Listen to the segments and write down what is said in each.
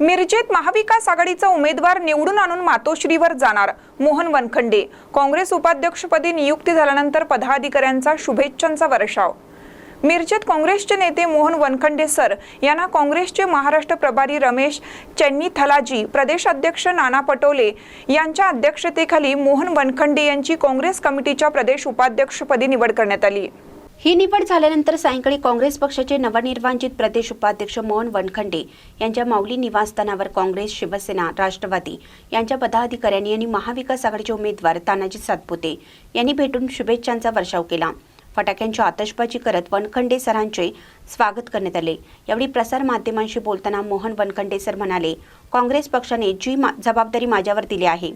मिरजेत महाविकास आघाडीचा उमेदवार निवडून आणून मातोश्रीवर जाणार मोहन वनखंडे. काँग्रेस उपाध्यक्षपदी नियुक्ती झाल्यानंतर पदाधिकाऱ्यांचा शुभेच्छांचा वर्षाव मिरजेत काँग्रेसचे नेते मोहन वनखंडे सर यांना काँग्रेसचे महाराष्ट्र प्रभारी रमेश चेन्नी थलाजी प्रदेश अध्यक्ष नाना पटोले यांच्या अध्यक्षतेखाली मोहन वनखंडे यांची काँग्रेस कमिटीच्या प्रदेश उपाध्यक्षपदी निवड करण्यात आली. ही निवड झाल्यानंतर सायंकाळी काँग्रेस पक्षाचे नवनिर्वाचित प्रदेश उपाध्यक्ष मोहन वनखंडे यांच्या माऊली निवासस्थानावर काँग्रेस शिवसेना राष्ट्रवादी यांच्या पदाधिकाऱ्यांनी आणि महाविकास आघाडीचे उमेदवार तानाजी सातपुते यांनी भेटून शुभेच्छांचा वर्षाव केला. फटाक्यांची आतषबाजी करत वनखंडे सरांचे स्वागत करण्यात आले. यावेळी प्रसार माध्यमांशी बोलताना मोहन वनखंडे सर म्हणाले काँग्रेस पक्षाने जी मा- जबाबदारी माझ्यावर दिली आहे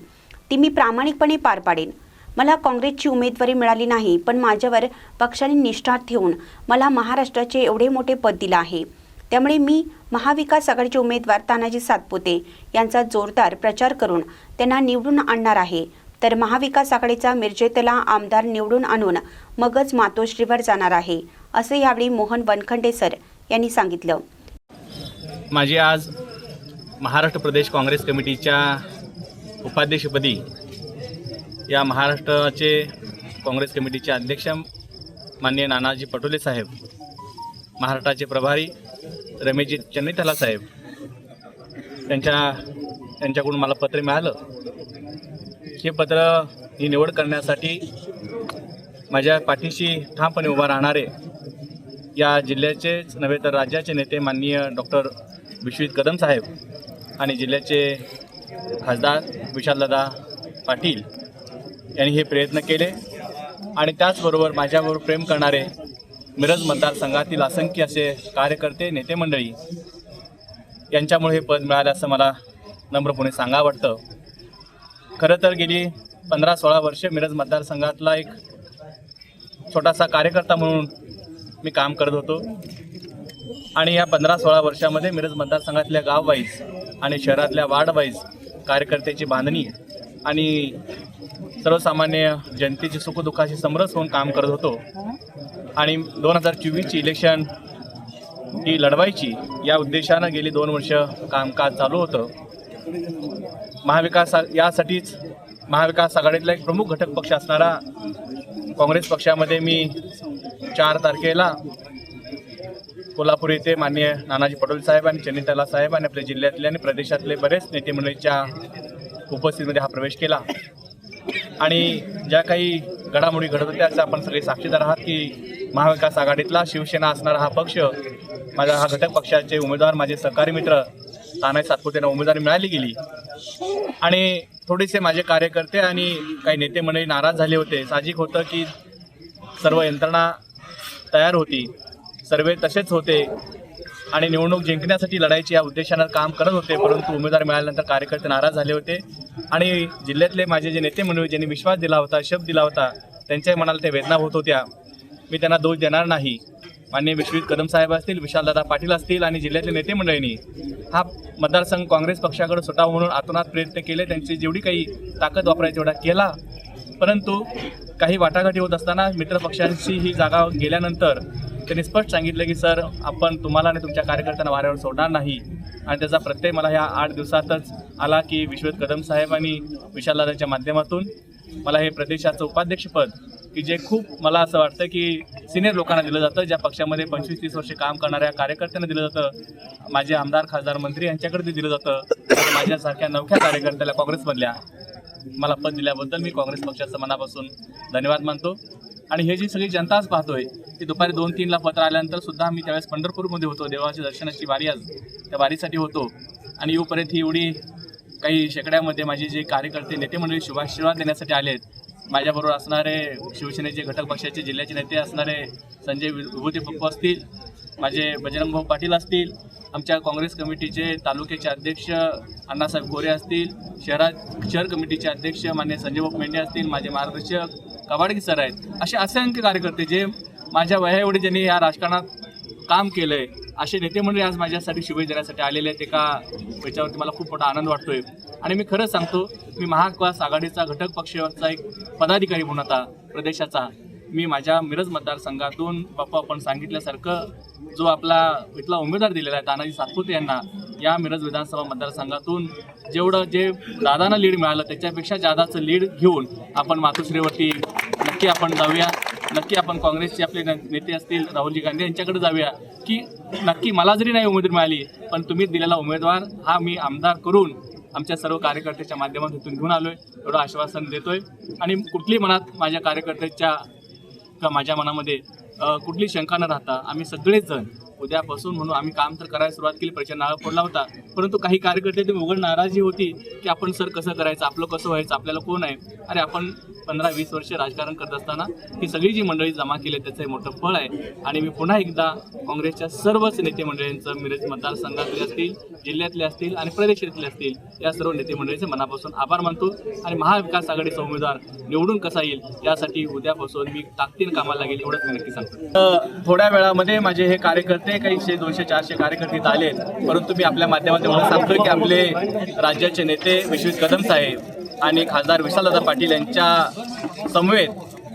ती मी प्रामाणिकपणे पार पाडेन. मला काँग्रेसची उमेदवारी मिळाली नाही पण माझ्यावर पक्षाने निष्ठा ठेवून मला महाराष्ट्राचे एवढे मोठे पद दिलं आहे. त्यामुळे मी महाविकास आघाडीचे उमेदवार तानाजी सातपुते यांचा जोरदार प्रचार करून त्यांना निवडून आणणार आहे. तर महाविकास आघाडीचा मिरजेतला आमदार निवडून आणून मगच मातोश्रीवर जाणार आहे असे यावेळी मोहन वनखंडे सर यांनी सांगितलं. माझी आज महाराष्ट्र प्रदेश काँग्रेस कमिटीच्या उपाध्यक्षपदी या महाराष्ट्राचे काँग्रेस कमिटीचे अध्यक्ष माननीय नानाजी पटोले साहेब महाराष्ट्राचे प्रभारी रमेशजी चन्नीथला साहेब त्यांच्या त्यांच्याकडून मला पत्र मिळालं. हे पत्र ही निवड करण्यासाठी माझ्या पाठीशी ठामपणे उभा राहणारे या जिल्ह्याचेच नव्हे तर राज्याचे नेते माननीय डॉक्टर विश्वजित कदम साहेब आणि जिल्ह्याचे खासदार विशालदादा पाटील यांनी हे प्रयत्न केले. आणि त्याचबरोबर माझ्याबरोबर प्रेम करणारे मिरज मतदारसंघातील असंख्य असे कार्यकर्ते नेते मंडळी यांच्यामुळे हे पद मिळालं असं मला नम्रपणे सांगा वाटतं. खरं तर गेली पंधरा सोळा वर्षे मिरज मतदारसंघातला एक छोटासा कार्यकर्ता म्हणून मी काम करत होतो. आणि या पंधरा सोळा वर्षामध्ये मिरज मतदारसंघातल्या गाव वाईज आणि शहरातल्या वार्ड वाईज कार्यकर्त्याची बांधणी आणि सर्वसामान्य जनतेची सुखदुःखाशी समरस होऊन काम करत होतो. आणि दोन हजार चोवीसची इलेक्शन ही लढवायची या उद्देशानं गेली दोन वर्ष कामकाज चालू होतं. महाविकास यासाठीच महाविकास आघाडीतला एक प्रमुख घटक पक्ष असणारा काँग्रेस पक्षामध्ये मी चार तारखेला कोल्हापूर येथे माननीय नानाजी पटोले साहेब आणि चन्नीतला साहेब आणि आपल्या जिल्ह्यातले आणि प्रदेशातले बरेच नेते मंडळीच्या उपस्थितीमध्ये हा प्रवेश केला. आणि ज्या काही घडामोडी घडत होत्या त्याचा आपण सगळे साक्षीदार आहात की महाविकास आघाडीतला शिवसेना असणारा हा पक्ष माझा हा घटक पक्षाचे उमेदवार माझे सहकारी मित्र तानाय सातपुतेंना उमेदवारी मिळाली गेली. आणि थोडेसे माझे कार्यकर्ते आणि काही नेते मंडळी नाराज झाले होते. साहजिक होतं की सर्व यंत्रणा तयार होती. सर्वे तसेच होते आणि निवडणूक जिंकण्यासाठी लढायची या उद्देशानं काम करत होते परंतु उमेदवार मिळाल्यानंतर कार्यकर्ते नाराज झाले होते. आणि जिल्ह्यातले माझे जे नेते मंडळी ज्यांनी विश्वास दिला होता शब्द दिला होता त्यांच्याही मनाला ते वेदना होत होत्या. मी त्यांना दोष देणार नाही. माननीय विश्वजित कदम साहेब असतील विशालदादा पाटील असतील आणि जिल्ह्यातले नेते मंडळींनी. हा मतदारसंघ काँग्रेस पक्षाकडे सुटावा म्हणून आतोनात प्रयत्न केले त्यांची जेवढी काही ताकद वापरायची तेवढा केला. परंतु काही वाटाघाटी होत असताना मित्रपक्षांची ही जागा गेल्यानंतर त्यांनी स्पष्ट सांगितलं की सर आपण तुम्हाला आणि तुमच्या कार्यकर्त्यांना वाऱ्यावर सोडणार नाही. आणि त्याचा प्रत्यय मला ह्या आठ दिवसातच आला की विश्वत कदम साहेब आणि विशालदादाच्या माध्यमातून मला हे प्रदेशाचं उपाध्यक्षपद की जे खूप मला असं वाटतं की सिनियर लोकांना दिलं जातं ज्या पक्षामध्ये पंचवीस तीस वर्षे काम करणाऱ्या कार्यकर्त्यांना दिलं जातं माझे आमदार खासदार मंत्री यांच्याकडे ते दिलं जातं माझ्यासारख्या नवख्या कार्यकर्त्याला काँग्रेसमधल्या मला पद दिल्याबद्दल मी काँग्रेस पक्षाचं मनापासून धन्यवाद मानतो. आणि हे जी सगळी जनताच पाहतोय ते दुपारी दोन तीनला पत्र आल्यानंतर सुद्धा आम्ही त्यावेळेस पंढरपूरमध्ये होतो. देवाच्या दर्शनाची वारी आज त्या वारीसाठी होतो. आणि येऊपर्यंत ही एवढी काही शेकड्यामध्ये माझे जे कार्यकर्ते नेते मंडळी शुभाशीर्वाद देण्यासाठी आले आहेत माझ्याबरोबर असणारे शिवसेनेचे घटक पक्षाचे जिल्ह्याचे नेते असणारे संजय विभूती पप्पू असतील माझे बजरंग भाऊ पाटील असतील आमच्या काँग्रेस कमिटीचे तालुक्याचे अध्यक्ष अण्णासाहेब गोरे असतील शहरात शहर कमिटीचे अध्यक्ष मान्य संजय भाऊ मेंढे असतील माझे मार्गदर्शक कवाडगी सर आहेत. असे असंख्य कार्यकर्ते जे माझ्या वयाएवढे ज्यांनी या राजकारणात काम केलं आहे असे नेते मंडळी आज माझ्यासाठी शुभेच्छा देण्यासाठी आलेले आहेत. एका याच्यावरती मला खूप मोठा आनंद वाटतोय. आणि मी खरंच सांगतो मी महाविकास आघाडीचा घटक पक्षाचा एक पदाधिकारी म्हणून आता प्रदेशाचा. मी माझ्या मिरज मतदारसंघातून बाप्पा आपण सांगितल्यासारखं जो आपला इथला उमेदवार दिलेला आहे तानाजी सातपुते यांना या मिरज विधानसभा मतदारसंघातून जेवढं जे दादांना लीड मिळालं त्याच्यापेक्षा जादाचं लीड घेऊन आपण मातोश्रीवरती नक्की आपण जाऊया. नक्की आपण काँग्रेसचे आपले न- नेते असतील राहुलजी गांधी यांच्याकडे जाऊया की नक्की मला जरी नाही उमेदवारी मिळाली पण तुम्ही दिलेला उमेदवार हा मी आमदार करून आमच्या सर्व कार्यकर्त्याच्या माध्यमातून घेऊन आलो आहे एवढं आश्वासन देतोय. आणि कुठली मनात माझ्या कार्यकर्त्याच्या का माझ्या मनामध्ये कुठली शंका न राहता आम्ही सगळेच जण उद्यापासून म्हणून आम्ही काम तर करायला सुरुवात केली प्रचार नारळ फोडला होता. परंतु काही कार्यकर्ते ते उघड नाराजी होती की आपण सर कसं करायचं आपलं कसं व्हायचं आपल्याला कोण आहे? अरे आपण पंधरा वीस वर्ष राजकारण करत असताना ही सगळी जी मंडळी जमा केली त्याचं हे मोठं फळ आहे. आणि मी पुन्हा एकदा काँग्रेसच्या सर्वच नेते मंडळींचं मिरज मतदारसंघातले असतील जिल्ह्यातले असतील आणि प्रदेशातले असतील या सर्व नेते मंडळीचे मनापासून आभार मानतो. आणि महाविकास आघाडीचा उमेदवार निवडून कसा येईल यासाठी उद्यापासून मी ताकदीन कामाला लागेल एवढंच मी नक्की सांगतो. थोड्या वेळामध्ये माझे हे कार्यकर्ते काही शे दोनशे चारशे कार्यकर्ते आले परंतु मी आपल्या माध्यमातून एवढं सांगतो की आपले राज्याचे नेते विश्वित कदम साहेब आणि खासदार विशालदादा पाटील यांच्या समवेत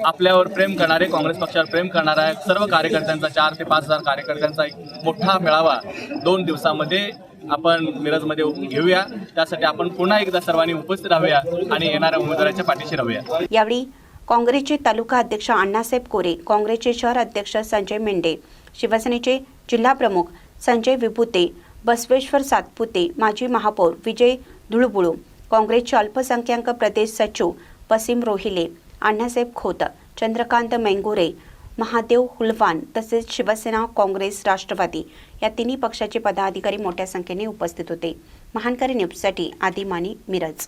आपल्यावर प्रेम करणारे काँग्रेस पक्षावर प्रेम करणाऱ्या सर्व कार्यकर्त्यांचा चार ते पाच हजार कार्यकर्त्यांचा एक मोठा मेळावा दोन दिवसामध्ये आपण मिरजमध्ये घेऊया. त्यासाठी आपण पुन्हा एकदा सर्वांनी उपस्थित राहूया आणि येणाऱ्या उमेदवाराच्या पाठीशी राहूया. यावेळी काँग्रेसचे तालुका अध्यक्ष अण्णासाहेब कोरे काँग्रेसचे शहर अध्यक्ष संजय मेंढे शिवसेनेचे जिल्हा प्रमुख संजय विभूते बसवेश्वर सातपुते माजी महापौर विजय धुळबुळू काँग्रेसचे अल्पसंख्याक प्रदेश सचिव वसीम रोहिले अण्णासाहेब खोत चंद्रकांत मेंगुरे महादेव हुलवान तसेच शिवसेना काँग्रेस राष्ट्रवादी या तिन्ही पक्षाचे पदाधिकारी मोठ्या संख्येने उपस्थित होते. महानकरी न्यूजसाठी आदिमानी मिरज.